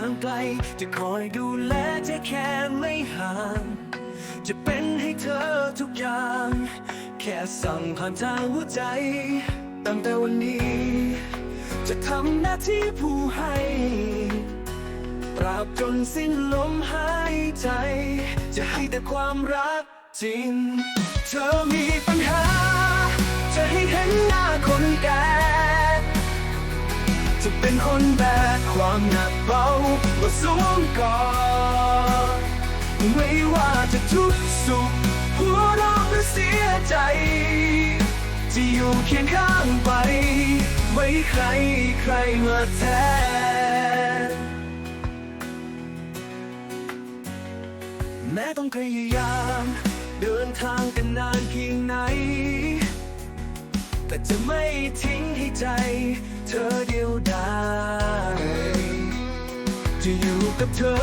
างไกล จะคอยดูแลจะแค่ไม่ห่าง จะเป็นให้เธอทุกอย่าง แค่สั่งผ่านทางหัวใจ ตั้งแต่วันนี้ จะทำหน้าที่ผู้ให้ตราบจนสิ้นลมหายใจ จะให้แต่ความรักจริง เธอมีปัญหา จะให้เห็นหน้าคนแก่ จะเป็นคนแบกความหนักเบามาสวมกอดไม่ว่าจะทุกข์สุขหัวเราะหรือเสียใจ จะอยู่เคียงข้างไป ไม่ใครใครมาแทนแม้ต้องพยายามเดินทางกันนานเพียงไหน แต่จะไม่ทิ้งให้ใจ เธอเดียวดายจะอยู่กับเธอ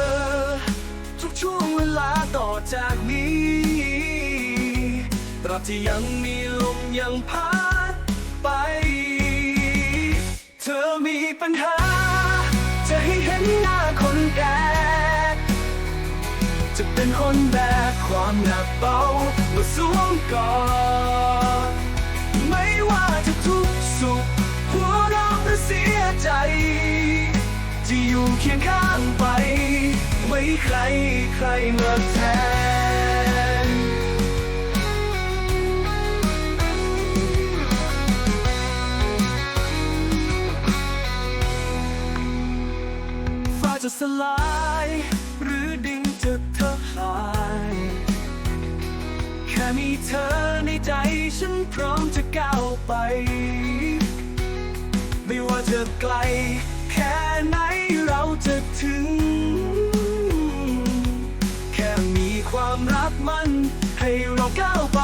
ทุกช่วงเวลาต่อจากนี้ ตราบที่ยังมีลมยังพัดไป เธอมีปัญหา จะให้เห็นหน้าคนแก่จะเป็นคนแบกความหนักเบามาสวมกอด เคียงข้างไป ไม่ใครใครมาแทน ฟ้าจะสลาย หรือดินจะทลาย แค่มีเธอในใจฉันพร้อมจะก้าวไป ไม่ว่าจะไกล ถึง แค่มีความรักมัน ให้เราก้าวไป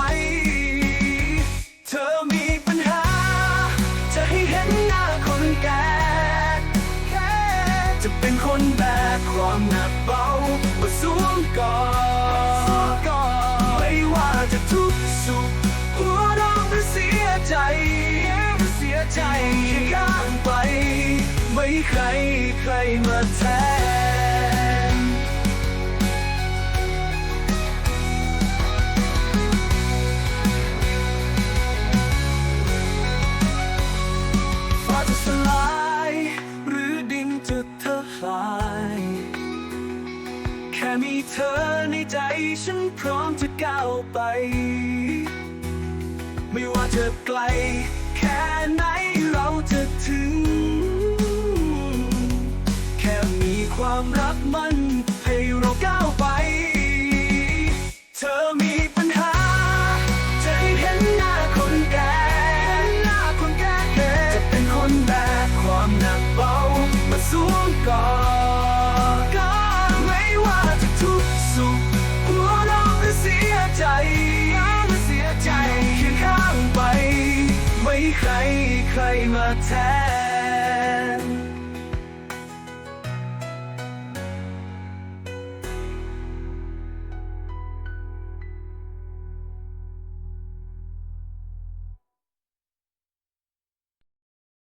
เธอมีปัญหา จะให้เห็นหน้าคนแก่แค่จะเป็นคนแบกความหนักเบามาสวมกอดไม่ว่าจะทุกข์สุขหัวเราะหรือเสียใจเสียใจข้างไป ใครใครมาแทน ฟ้าจะสลาย หรือดินจะทลาย แค่มีเธอในใจฉันพร้อมจะก้าวไป ไม่ว่าจะไกล แค่ไหนเราจะถึง ความรักมัน ให้เราก้าวไป เธอมีปัญหา จะให้เห็นหน้าคนแก่หน้าคนแก่จะเป็นคนแบกความหนักเบามาสวมกอดก็ไม่ว่าจะทุกข์สุขหัวเราะหรือเสียใจเสียใจเคียงข้างไป ไม่ใครใครมาแทน